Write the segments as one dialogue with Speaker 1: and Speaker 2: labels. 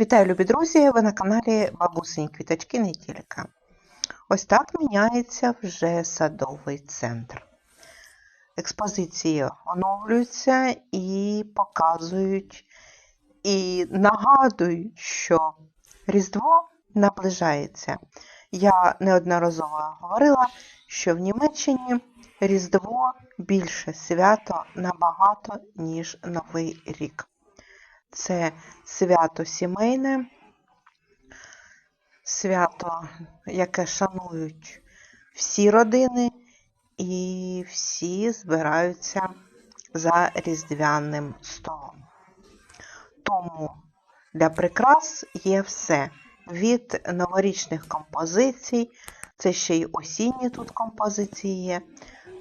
Speaker 1: Вітаю, любі друзі! Ви на каналі Бабусині Квіточки не тільки. Ось так міняється вже садовий центр. Експозиції оновлюються і показують, і нагадують, що Різдво наближається. Я неодноразово говорила, що в Німеччині Різдво більше свято набагато, ніж Новий рік. Це свято сімейне, свято, яке шанують всі родини, і всі збираються за різдвяним столом. Тому для прикрас є все. Від новорічних композицій, це ще й осінні тут композиції є,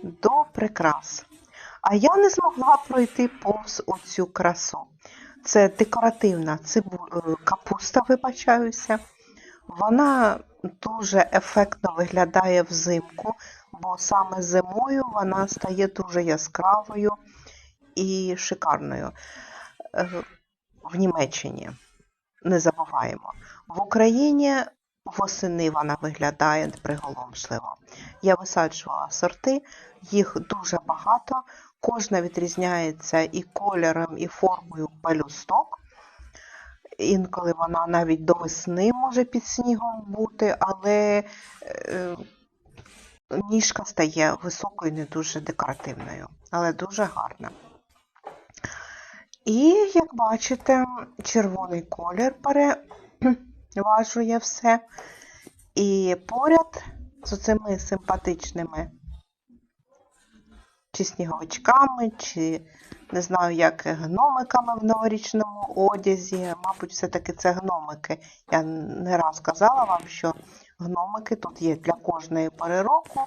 Speaker 1: до прикрас. А я не змогла пройти повз оцю красу. Це декоративна цибу... капуста, вибачаюся. Вона дуже ефектно виглядає взимку, бо саме зимою вона стає дуже яскравою і шикарною. В Німеччині не забуваємо. В Україні восени вона виглядає приголомшливо. Я висаджувала сорти, їх дуже багато. Кожна відрізняється і кольором, і формою пелюсток. Інколи вона навіть до весни може під снігом бути, але е, ніжка стає високою, не дуже декоративною, але дуже гарна. І, як бачите, червоний колір переважує все. І поряд з цими симпатичними чи сніговичками, чи не знаю, як гномиками в новорічному одязі. Мабуть, все-таки це гномики. Я не раз казала вам, що гномики тут є для кожної пори року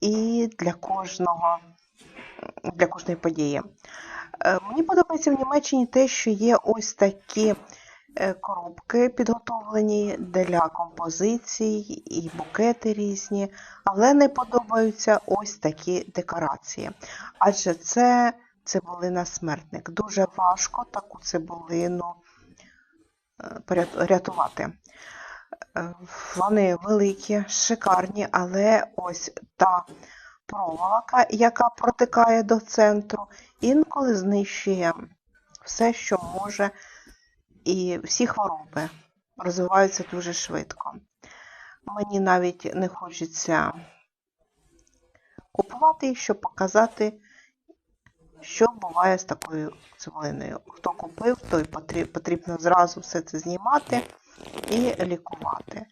Speaker 1: і для кожного, для кожної події. Мені подобається в Німеччині те, що є ось такі коробки підготовлені для композицій і букети різні, але не подобаються ось такі декорації. Адже це цибулина смертник. Дуже важко таку цибулину рятувати. Вони великі, шикарні, але ось та проволока, яка протикає до центру, інколи знищує все, що може, і всі хвороби розвиваються дуже швидко. Мені навіть не хочеться купувати їх, щоб показати, що буває з такою цибулиною. Хто купив, той потрібно зразу все це знімати і лікувати.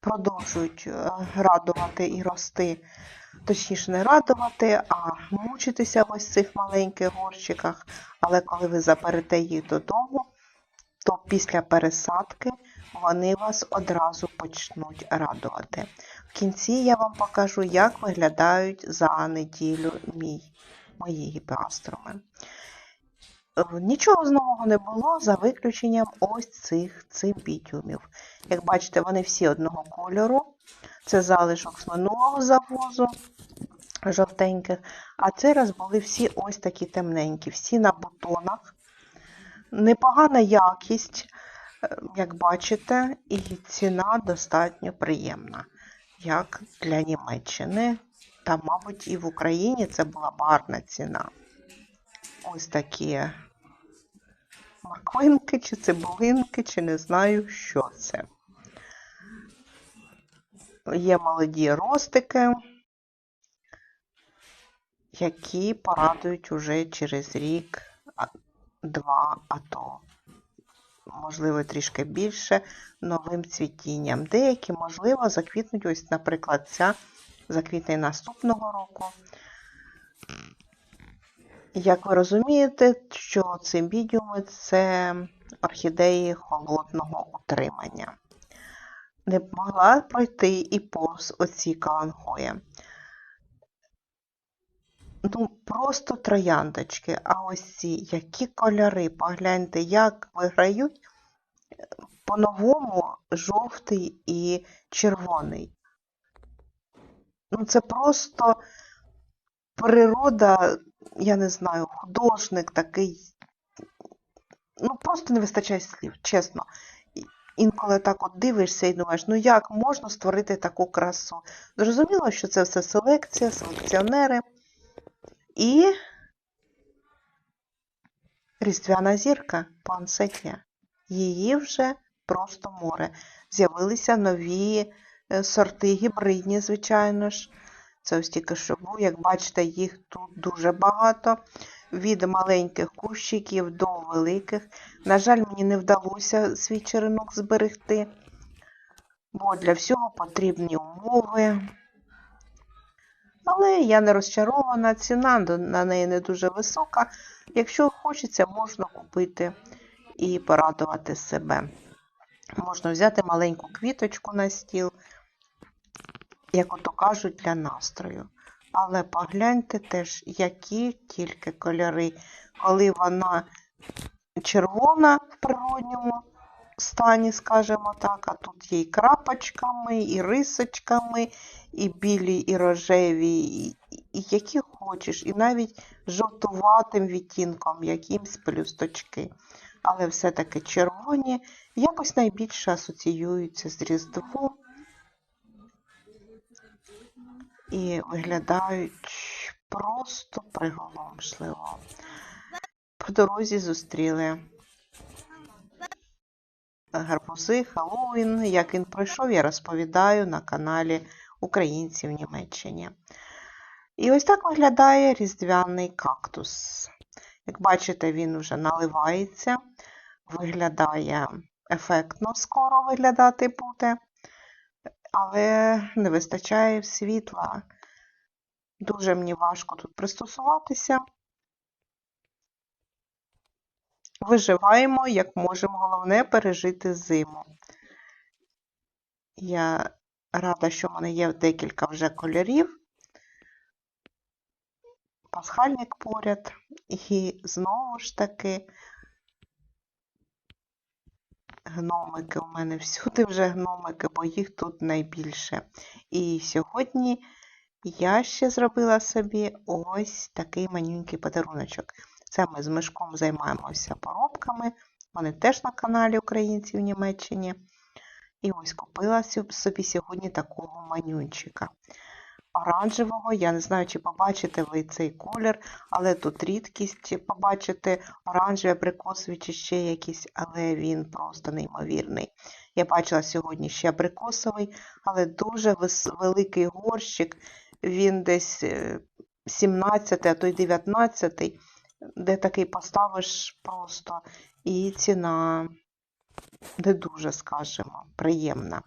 Speaker 1: Продовжують радувати і рости, точніше, не радувати, а мучитися ось в цих маленьких горщиках. Але коли ви заберете їх додому, то після пересадки вони вас одразу почнуть радувати. В кінці я вам покажу, як виглядають за неділю мій, мої гіпеастроми. Нічого з нового не було, за виключенням ось цих цимпітіумів. Як бачите, вони всі одного кольору. Це залишок з минулого завозу жовтеньких. А цей раз були всі ось такі темненькі, всі на бутонах. Непогана якість, як бачите, і ціна достатньо приємна, як для Німеччини. Та, мабуть, і в Україні це була гарна ціна. Ось такі морквинки, чи цибулинки, чи не знаю, що це. Є молоді ростики, які порадують уже через рік, два, а то, можливо, трішки більше новим цвітінням. Деякі, можливо, заквітнуть, ось, наприклад, ця заквітне наступного року. Як ви розумієте, що цимбідіуми це орхідеї холодного утримання. Не могла пройти і повз оці каланхої. Ну, просто трояндочки. А ось ці які кольори, погляньте, як виграють по-новому жовтий і червоний. Ну, це просто природа я не знаю, художник такий. Ну, просто не вистачає слів, чесно. інколи так от дивишся і думаєш, ну як можна створити таку красу? Зрозуміло, що це все селекція, селекціонери. І різдвяна зірка пансетія. Її вже просто море. З'явилися нові е, сорти гібридні, звичайно ж. Це ось тільки що був. Як бачите, їх тут дуже багато. Від маленьких кущиків до великих. На жаль, мені не вдалося свій черенок зберегти, бо для всього потрібні умови. Але я не розчарована, ціна на неї не дуже висока. Якщо хочеться, можна купити і порадувати себе. Можна взяти маленьку квіточку на стіл, як ото кажуть, для настрою. Але погляньте теж, які тільки кольори. Коли вона червона в природньому стані, скажімо так, а тут є і крапочками, і рисочками, і білі, і рожеві, і, і які хочеш, і навіть жовтуватим відтінком, якимсь плюсточки. Але все-таки червоні якось найбільше асоціюються з Різдвом і виглядають просто приголомшливо. По дорозі зустріли гарбузи, Хеллоуін. Як він пройшов, я розповідаю на каналі Українці в Німеччині. І ось так виглядає різдвяний кактус. Як бачите, він вже наливається, виглядає ефектно, скоро виглядати буде, але не вистачає світла. Дуже мені важко тут пристосуватися. Виживаємо, як можемо, головне пережити зиму. Я рада, що в мене є декілька вже кольорів. Пасхальник поряд. І знову ж таки гномики. У мене всюди вже гномики, бо їх тут найбільше. І сьогодні я ще зробила собі ось такий манюнький подаруночок. Це ми з Мишком займаємося поробками. Вони теж на каналі Українці в Німеччині. І ось купила собі сьогодні такого манюнчика. Оранжевого, я не знаю, чи побачите ви цей колір, але тут рідкість побачити оранжевий абрикосовий чи ще якийсь, але він просто неймовірний. Я бачила сьогодні ще абрикосовий, але дуже великий горщик, він десь е, 17, а то й 19, де такий поставиш просто, і ціна не дуже, скажімо, приємна.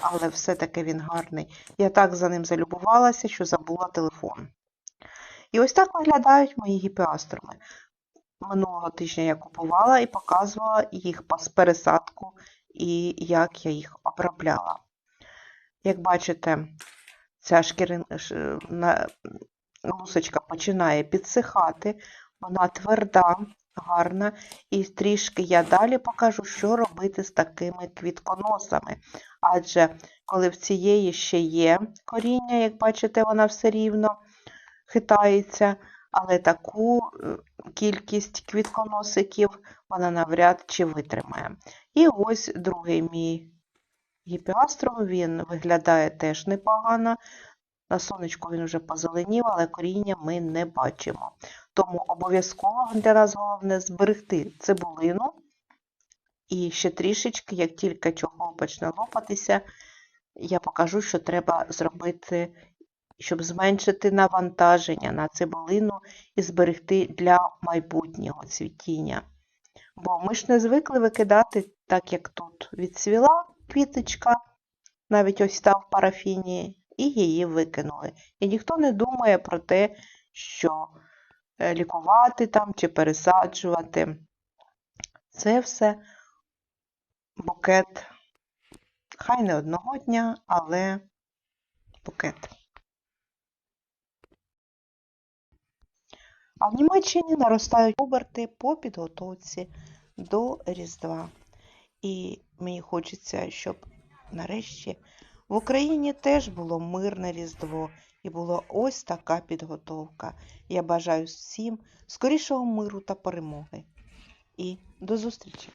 Speaker 1: Але все-таки він гарний. Я так за ним залюбувалася, що забула телефон. І ось так виглядають мої гіпіастроми. Минулого тижня я купувала і показувала їх пересадку і як я їх обробляла. Як бачите, ця шкірин... лусочка починає підсихати, вона тверда, гарна, і трішки я далі покажу, що робити з такими квітконосами. Адже коли в цієї ще є коріння, як бачите, вона все рівно хитається, але таку е, кількість квітконосиків вона навряд чи витримає. І ось другий мій гіпіаструм, він виглядає теж непогано. На сонечку він вже позеленів, але коріння ми не бачимо. Тому обов'язково для нас головне зберегти цибулину. І ще трішечки, як тільки чохол почне лопатися, я покажу, що треба зробити, щоб зменшити навантаження на цибулину і зберегти для майбутнього цвітіння. Бо ми ж не звикли викидати, так як тут відцвіла квіточка, навіть ось та в парафіні, і її викинули. І ніхто не думає про те, що лікувати там чи пересаджувати. Це все букет. Хай не одного дня, але букет. А в Німеччині наростають оберти по підготовці до Різдва. І мені хочеться, щоб нарешті в Україні теж було мирне Різдво і була ось така підготовка. Я бажаю всім скорішого миру та перемоги. І до зустрічі!